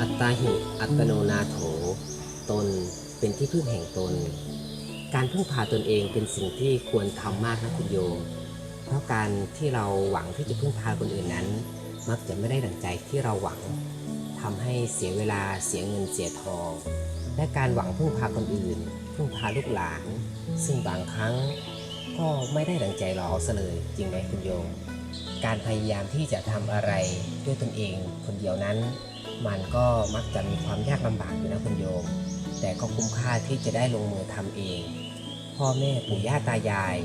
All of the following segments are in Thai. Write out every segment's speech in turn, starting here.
อัตตาหิอัตโนนาโถ ตนเป็นที่พึ่งแห่งตน การพึ่งพาตนเองเป็นสิ่งที่ควรทำมากนะคุณโยม เพราะการที่เราหวังที่จะพึ่งพาคนอื่นนั้น มักจะไม่ได้ดังใจที่เราหวังทำให้เสียเวลาเสียเงินเสียทอง และการหวังพึ่งพาคนอื่น พึ่งพาลูกหลาน ซึ่งบางครั้งก็ไม่ได้ดังใจเราซะเลยจริงไหมคุณโยม การพยายามที่จะทำอะไรด้วยตนเองคนเดียวนั้น มันก็มักจะมีความยากลำบากอยู่นะคุณโยม แต่ก็คุ้มค่าที่จะได้ลงมือทำเอง พ่อแม่ปู่ย่าตายาย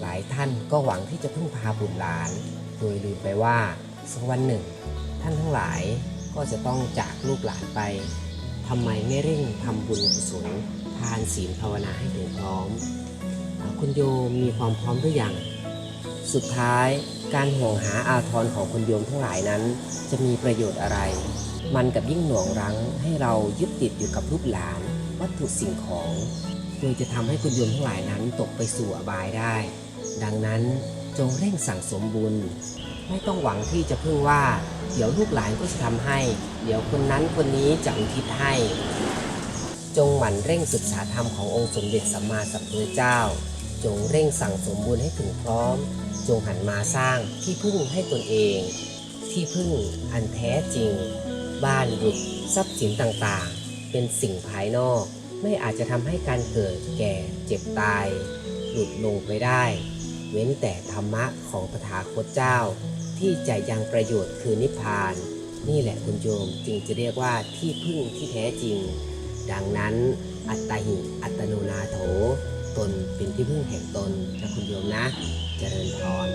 หลายท่านก็หวังที่จะพึ่งพาบุตรหลาน โดยลืมไปว่าสักวันหนึ่ง ท่านทั้งหลายก็จะต้องจากลูกหลานไปทำไมไม่เร่งทำบุญกุศลทานศีลภาวนาให้ถึงพร้อม คุณโยมมีความพร้อมหรือยังสุดท้าย การห่วงหาอาทรของคุณโยมทั้งหลายนั้น จะมีประโยชน์อะไร มันกับยิ่งหน่วงรั้งให้เรายึดติดอยู่กับรูปหลาน วัตถุสิ่งของโดยจะทำให้คุณโยมทั้งหลายนั้นตกไปสู่อบายได้ ดังนั้นจงเร่งสั่งสมบุญ ไม่ต้องหวังที่จะพึ่งว่า เดี๋ยวลูกหลานก็จะทำให้ เดี๋ยวคนนั้นคนนี้จะอุทิศให้ จงหมั่นเร่งศึกษาธรรมขององค์สมเด็จสัมมาสัมพุทธเจ้า จงเร่งสั่งสมบุญให้ถึงพร้อม จงหันมาสร้างที่พึ่งให้ตนเอง ที่พึ่งอันแท้จริง บ้านบุตรทรัพย์สินต่างๆ เป็นสิ่งภายนอก ไม่อาจจะทำให้การเกิดแก่เจ็บตาย หลุดลงไปได้ เว้นแต่ธรรมะของพระถาคตเจ้า ที่จะยังประโยชน์คือนิพพาน นี่แหละคุณโยมจึงจะเรียกว่าที่พึ่งที่แท้จริง ดังนั้นอัตตหิ อัตโนนาโถ ตนเป็นที่พึ่งแห่งตนนะคุณโยมนะ เจริญพร